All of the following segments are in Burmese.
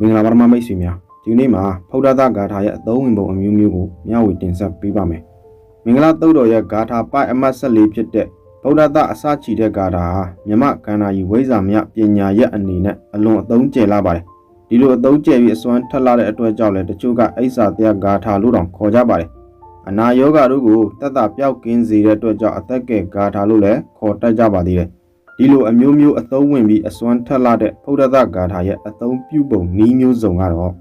မင်္ဂလာပါဓမ္မမိတ်ဆွေများဒီကနေ့မှာဖုဒ္ဓသဂါထာရဲ့အသုံးဝင်ပုံအမျိုးမျိုးကိုမျှဝေတင်ဆက်ပေးပါမယ်မင်္ဂလာတုတ်တော်ရဲ့ဂါထာပိုက်အမတ်14ဖြစ်တဲ့ဗုဒ္ဓသအစချီတဲ့ဂါထာဟာမြမကန္နာကြီးဝိဇ္ဇာမြပညာရဲ့အနေနဲ့အလွန်အသုံးကျလာပါတယ်ဒီလိုအသုံးကျပြီးအစွမ်းထက်လာတဲ့အတွက်ကြောင့်လည်းတချို့ကအိဆာတရားဂါထာလို့တောင်ခေါ်ကြပါတယ်အနာယောဂတို့ကိုတတ်တာပျောက်ကင်းစေတဲ့အတွက်ကြောင့်အသက်ကဲဂါထာလို့လည်းခေါ်တတ်ကြပါသေးတယ် ဒီလိုအမျိုးမျိုးအသုံးဝင်ပြီးအစွမ်းထက်လာတဲ့ဖုဒ္ဓသဂါထာရဲ့အသုံးပြုပုံနည်းမျိုးစုံကတော့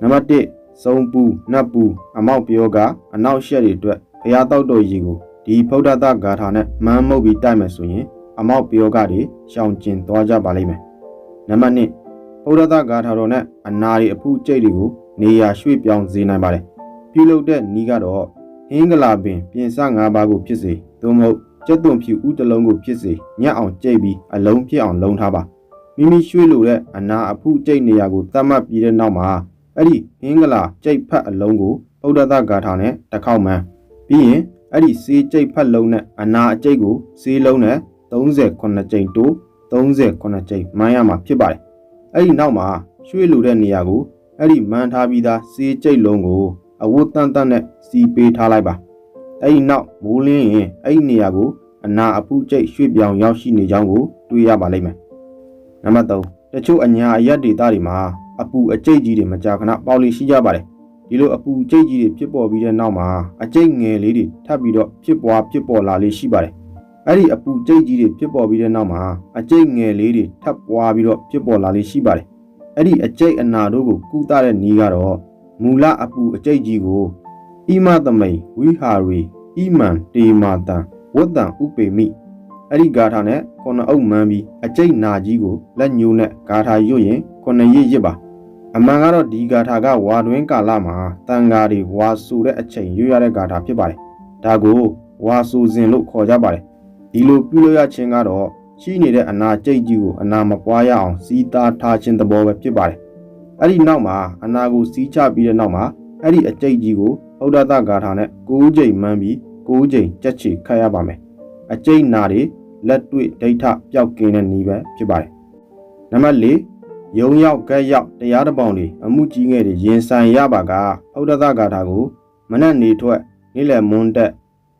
နံပါတ်1စုံပူနတ်ပူအမောက်ပြောကအနောက်ရှက်တွေအတွက်ဘုရားတောက်တော်ကြီးကိုဒီဖုဒ္ဓသဂါထာနဲ့မန်းမုတ်ပြီးတိုက်မယ်ဆိုရင်အမောက်ပြောကတွေရှောင်ကျင်သွားကြပါလိမ့်မယ်နံပါတ်2ဖုဒ္ဓသဂါထာတော်နဲ့အနာရီအဖုကျိတ်တွေကိုနေရာရွှေ့ပြောင်းစေနိုင်ပါတယ်ပြုလုပ်တဲ့နည်းကတော့ဟင်းကလာပင်ပြင်စ၅ပါးကိုဖြစ်စေသို့မဟုတ် ကျက်သွန်ဖြူဥတစ်လုံးကိုဖြစ်စေညက်အောင်ကြိတ်ပြီးအလုံးဖြစ်အောင်လုံးထားပါမိမိရွှေ့လို့တဲ့အနာအဖုကြိတ်နေရာကိုတတ်မှတ်ပြီးတဲ့နောက်မှာအဲ့ဒီဟင်းကလာကြိတ်ဖတ်အလုံးကိုဗုဒ္ဓသဂါထာနဲ့တစ်ခေါက်မှန်းပြီးရင်အဲ့ဒီစေးကြိတ်ဖတ်လုံးနဲ့အနာအကြိတ်ကိုစေးလုံးနဲ့38ကြိမ်တိုး38ကြိမ်မှန်းရမှာဖြစ်ပါတယ်အဲ့ဒီနောက်မှာရွှေ့လို့တဲ့နေရာကိုအဲ့ဒီမှန်းထားပြီးသားစေးကြိတ်လုံးကိုအဝတ်တန်တန်နဲ့စီပေးထားလိုက်ပါအဲ့ဒီနောက်မိုးလင်းရင်အဲ့ဒီနေရာကို အနာအပူကျိတ်ရွှေ့ပြောင်းရောက်ရှိနေကြောင်းကိုတွေ့ရပါလိမ့်မယ်။နံပါတ်3တချို့အညာအရက်ဒေတာတွေမှာအပူအကျိတ်ကြီးတွေမကြာခဏပေါက်လိရှိကြပါတယ်။ဒီလိုအပူကျိတ်ကြီးတွေဖြစ်ပေါ်ပြီးတဲ့နောက်မှာအကျိတ်ငယ်လေးတွေထပ်ပြီးတော့ဖြစ်ပွားဖြစ်ပေါ်လာလေးရှိပါတယ်။အဲ့ဒီအပူကျိတ်ကြီးတွေဖြစ်ပေါ်ပြီးတဲ့နောက်မှာအကျိတ်ငယ်လေးတွေထပ်ပွားပြီးတော့ဖြစ်ပေါ်လာလေးရှိပါတယ်။အဲ့ဒီအကျိတ်အနာတို့ကိုကုသတဲ့နည်းကတော့မူလအပူအကျိတ်ကြီးကိုဣမသမိန်ဝိဟာရီဣမံတေမာတံ ဝတ္တံဥပေမိအဲ့ဒီဂါထာနဲ့ခုနှစ်အုပ်မှန်းပြီးအကျိတ်နာကြီးကိုလက်ညှိုးနဲ့ဂါထာရွတ်ရင်ခုနှစ်ရစ်ရစ်ပါအမှန်ကတော့ဒီဂါထာကဝါတွင်းကာလမှာတန်ဃာတွေဝါဆူတဲ့အချိန်ရွတ်ရတဲ့ဂါထာဖြစ်ပါတယ်ဒါကိုဝါဆူစဉ်လို့ခေါ်ကြပါတယ်ဒီလိုပြုလို့ရခြင်းကတော့ရှိနေတဲ့အနာကျိတ်ကြီးကိုအနာမပွားရအောင်စီးသားထားခြင်းသဘောပဲဖြစ်ပါတယ်အဲ့ဒီနောက်မှာအနာကိုစီးချပြီးတဲ့နောက်မှာအဲ့ဒီအကျိတ်ကြီးကိုဩဒတဂါထာနဲ့9ကြိမ်မှန်းပြီး 9ကြိမ်ကြက်ချီခတ်ရပါမယ်။အကျိတ်နာတွေလက်တွေ့ဒိဋ္ဌပျောက်ကင်းတဲ့နည်းပဲဖြစ်ပါတယ်။နံပါတ်၄ယုံရောက်ကက်ရောက်တရားတစ်ပေါင်တွေအမှုကြီးငယ်တွေရင်ဆိုင်ရပါကဩဒတဂါထာကိုမနက်နေထွက်နေ့လယ်မွန်းတက်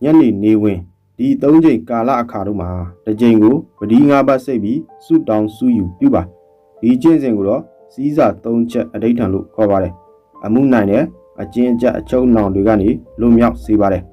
ညနေနေဝင်ဒီ၃ကြိမ်ကာလအခါတို့မှာတစ်ကြိမ်ကိုပဒီ၅ဘတ်စိတ်ပြီးစုတောင်းစုယူပြုပါဒီကျင့်စဉ်ကိုတော့စီးစာ၃ချက်အဋိဌံလို့ခေါ်ပါတယ်အမှုနိုင်တဲ့အကျဉ်းချက်အချုပ်နှောင်တွေကနေလွတ်မြောက်စေပါတယ်။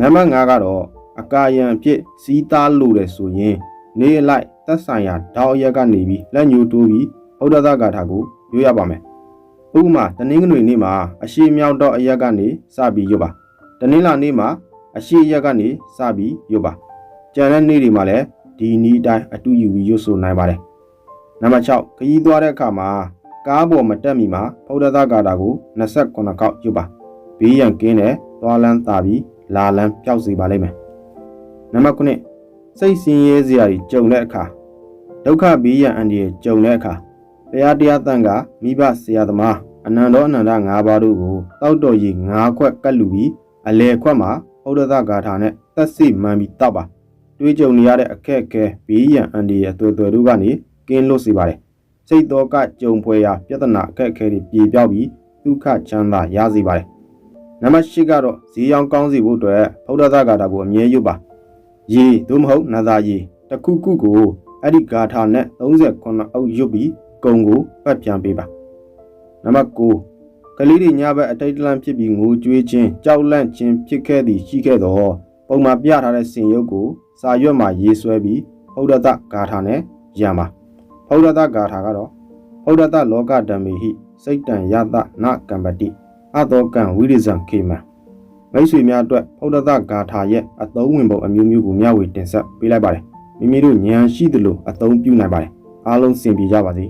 နံပါတ်5ကတော့အကာယံအဖြစ်စီးသားလို့တယ်ဆိုရင်နေလိုက်သက်ဆိုင်ရာတောက်ရက်ကနေပြီးလက်ညှိုးတိုးပြီးဩဒသဂါထာကိုရွတ်ရပါမယ်။ဥပမာတနင်္ဂနွေနေ့မှာအရှိမြောက်တော့အရက်ကနေစပြီးရွတ်ပါ။တနင်္လာနေ့မှာအရှိရက်ကနေစပြီးရွတ်ပါ။ကြံတဲ့နေ့တွေမှာလည်းဒီနီးအတိုင်းအတူယူပြီးရွတ်ဆိုနိုင်ပါတယ်။နံပါတ်6ခရီးသွားတဲ့အခါမှာကားပေါ်မတက်မီမှာဖုဒ္ဓသဂါထာကို29ခေါက်ရွတ်ပါဘေးရန်ကင်းတဲ့သွားလန်းတာပြီး လာလန်းပျောက်စေပါလိမ့်မယ်နံပါတ်9စိတ်ဆင်းရဲစရာတွေကြုံတဲ့အခါဒုက္ခဘေးရန်အန္တရာယ်ကြုံတဲ့အခါတရားတရားတန်ကမိဘဆရာသမားအနန္တောအနန္တ၅ပါးတို့ကိုတောက်တော်ကြီး၅ခွက်ကတ်လူပြီးအလေခွက်မှာဩဒသဂါထာနဲ့သက်စိမှန်ပြီးတောက်ပါတွေးကြုံနေရတဲ့အခက်အခဲဘေးရန်အန္တရာယ်အသွေးသွေတို့ကနေကင်းလွတ်စေပါတယ်စိတ်တော်ကကြုံဖွယ်ရာပြဿနာအခက်အခဲတွေပြေပြောက်ပြီးဒုက္ခချမ်းသာရစေပါတယ်။ နံပါတ်၈ကတော့ဈေးရောင်းကောင်းစီဖို့အတွက်ဗုဒ္ဓသာဂါထာကိုအမြဲရွတ်ပါ။ရေသို့မဟုတ်နာသာရေတစ်ခုခုကိုအဲ့ဒီဂါထာနဲ့39အုပ်ရွတ်ပြီးကုံကိုပတ်ပြန်ပေးပါ။နံပါတ်9ကလေးတွေညဘက်အတိတ်တလန့်ဖြစ်ပြီးငိုကြွေးခြင်းကြောက်လန့်ခြင်းဖြစ်ခဲ့သည်ရှိခဲ့တော့ပုံမှာပြထားတဲ့စင်ရုပ်ကိုစာရွက်မှာရေးဆွဲပြီးဗုဒ္ဓသဂါထာနဲ့ရံပါ။ဖௌဒတဂါထာကတော့ဖௌဒတလောကဓမ္မေဟိစိတ်တံယတနကံပတိ အတောကံဝိရိဇံခေမံမိတ်ဆွေများအတွက်ဖௌဒတဂါထာရဲ့အသုံးဝင်ပုံအမျိုးမျိုးကိုမျှဝေတင်ဆက်ပေးလိုက်ပါတယ်မိမိတို့ဉာဏ်ရှိသလိုအသုံးပြုနိုင်ပါတယ်အားလုံးစင်ပြေကြပါစေ